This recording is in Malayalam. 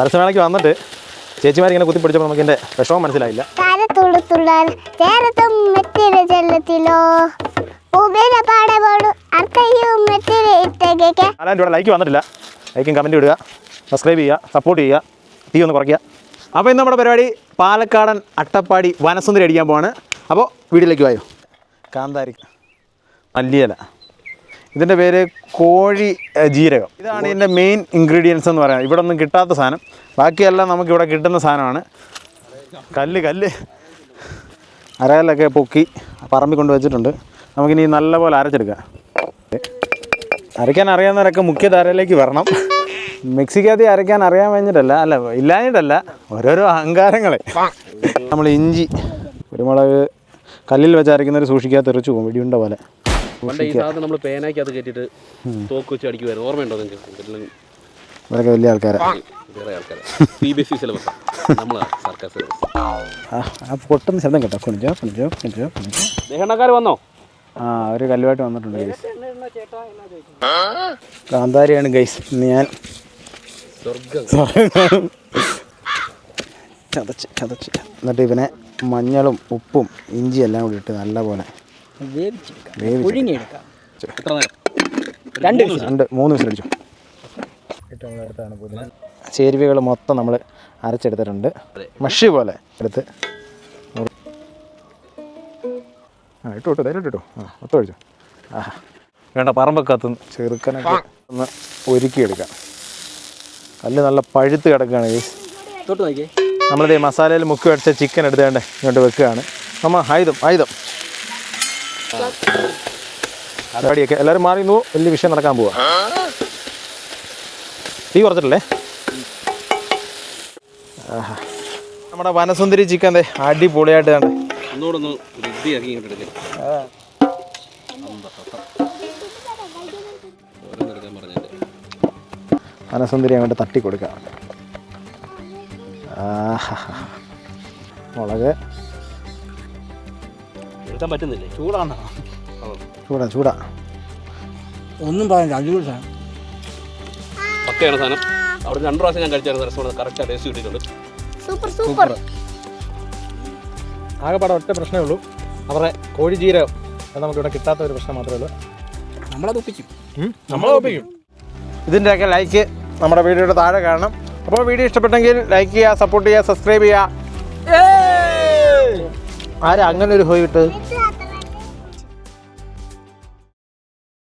സരസമേളയ്ക്ക് വന്നിട്ട് ചേച്ചിമാരിങ്ങനെ കുത്തിപ്പിടിച്ചപ്പോൾ നമുക്ക് എന്റെ വിഷമം മനസ്സിലായില്ല. നാലായിരം രൂപയുടെ ലൈക്ക് വന്നിട്ടില്ല. ലൈക്കും കമന്റ് ഇടുക. സബ്സ്ക്രൈബ് ചെയ്യുക സപ്പോർട്ട് ചെയ്യുക. തീ ഒന്ന് കുറയ്ക്കുക. അപ്പോൾ ഇന്ന് നമ്മുടെ പരിപാടി പാലക്കാടൻ അട്ടപ്പാടി വനസുന്ദരി അടിക്കാൻ പോവാണ്. അപ്പോൾ വീട്ടിലേക്ക് വായോ. കാന്താരി മല്ലിയില. ഇതിന്റെ പേര് കോഴി ജീരകം. ഇതാണ് ഇതിന്റെ മെയിൻ ഇൻഗ്രീഡിയൻസ് എന്ന് പറയുന്നത് ഇവിടെ ഒന്നും കിട്ടാത്ത സാധനം. ബാക്കിയെല്ലാം നമുക്ക് ഇവിടെ കിട്ടുന്ന സാധനമാണ്. കല്ല് കല്ല്. അരകല്ലൊക്കെ പൊക്കി പറമ്പിൽ കൊണ്ട് വെച്ചിട്ടുണ്ട്. നമുക്കിനി നല്ലപോലെ അരച്ചെടുക്കാം. അരയ്ക്കാൻ അറിയാവുന്നവരൊക്കെ മുഖ്യധാരയിലേക്ക് വരണം. മെക്സിക്കകത്ത് അരയ്ക്കാൻ അറിയാൻ കഴിഞ്ഞിട്ടല്ല അല്ല ഇല്ലാഞ്ഞിട്ടല്ല ഓരോരോ അഹങ്കാരങ്ങളെ. നമ്മൾ ഇഞ്ചി കുരുമുളക് കല്ലിൽ വെച്ച് അരയ്ക്കുന്നവർ സൂക്ഷിക്കാതെ തെറിച്ചു പോകും വെടിയുണ്ട പോലെ. പണ്ട് ഈ സാധനം നമ്മൾ പേനയ്ക്കകത്ത് കയറ്റിയിട്ട് തോക്ക് വെച്ച് അടിക്കുമായിരുന്നു ഓർമ്മയുണ്ടോ നിങ്ങൾക്ക് ഇവരൊക്കെ വലിയ ആൾക്കാരാണ് വേറെ ആൾക്കാരെ. C B S E syllabus നമ്മൾ സർക്കാർ സിലബസ് ആ ആ പൊട്ടുന്ന ശബ്ദം കേട്ടോ. കുണിച്ചോ കുണിച്ചോ കുണിച്ചോ കുണിച്ചോ വന്നോ? ആ ഒരു കല്ലുമായിട്ട് വന്നിട്ടുണ്ട് ഗൈസ് കാന്താരിയാണ് ഗൈസ് ഞാൻ ചതച്ച് ചതച്ച്. എന്നിട്ട് ഇവനെ മഞ്ഞളും ഉപ്പും ഇഞ്ചി എല്ലാം കൂടി ഇട്ട് നല്ലപോലെ എത്ര നേരം? രണ്ട് രണ്ട് മൂന്ന് വിസിലടിച്ചു ചേരുവകൾ മൊത്തം നമ്മൾ അരച്ചെടുത്തിട്ടുണ്ട്. മഷി പോലെ എടുത്ത് ആ ഇട്ടു ഇട്ടു തരും ഇട്ടു. ആ മൊത്തം ഒഴിച്ചു. ആ. വേണ്ട പറമ്പക്കത്ത് ചെറുക്കനൊക്കെ ഒന്ന് ഒരുക്കിയെടുക്കാം. കല്ല് നല്ല പഴുത്ത് കിടക്കുകയാണ് ഗൈസ് തൊട്ട് നോക്കിയേ. നമ്മളിത് മസാലയിൽ മുക്കി അടിച്ച ചിക്കൻ എടുത്തേണ്ടേ ഇങ്ങോട്ട് വെക്കുകയാണ്. നമ്മൾ ആയുധം ആയുധം. പരിപാടിയൊക്കെ എല്ലാവരും മാറി നിന്നു. വലിയ വിഷയം നടക്കാൻ പോവാ. തീ കുറച്ചിട്ടല്ലേ. നമ്മുടെ വനസുന്ദരി ചിക്കൻ ദേ അടിപൊളിയായിട്ട് കണ്ടേ. വൃത്തിയാക്കി ഇങ്ങോട്ട് എടുക്കേ. വനസുന്ദരി അങ്ങോട്ട് തട്ടി കൊടുക്കാം. മുളക്. എടുക്കാൻ പറ്റുന്നില്ലേ? ചൂടാണോ. ചൂടാ ചൂടാ. ഒന്നും പറയാൻ അഞ്ചു സാധനം. പക്കയാണ് സാധനം. അവിടെ രണ്ട് പ്രാവശ്യം ഞാൻ കഴിച്ചായിരുന്നു റെസ്റ്റോറന്റ് കറക്റ്റ് ടേസ്റ്റ് കിട്ടിയിട്ടുണ്ട്. Super super. ആകെപ്പാടെ ഒറ്റ പ്രശ്നമേ ഉള്ളൂ. അവരുടെ കോഴി ജീരകം അത് നമുക്കിവിടെ കിട്ടാത്ത ഒരു പ്രശ്നം മാത്രമേ ഉള്ളൂ. നമ്മളത് ഒപ്പിക്കും. നമ്മളത് ഒപ്പിക്കും. ഇതിന്റെയൊക്കെ ലൈക്ക് നമ്മുടെ വീഡിയോയുടെ താഴെ കാണണം. അപ്പോൾ വീഡിയോ ഇഷ്ടപ്പെട്ടെങ്കിൽ ലൈക്ക് ചെയ്യുക സപ്പോർട്ട് ചെയ്യുക സബ്സ്ക്രൈബ് ചെയ്യുക. ആരാ അങ്ങനെ ഒരു ഹോയ് ഇട്ട്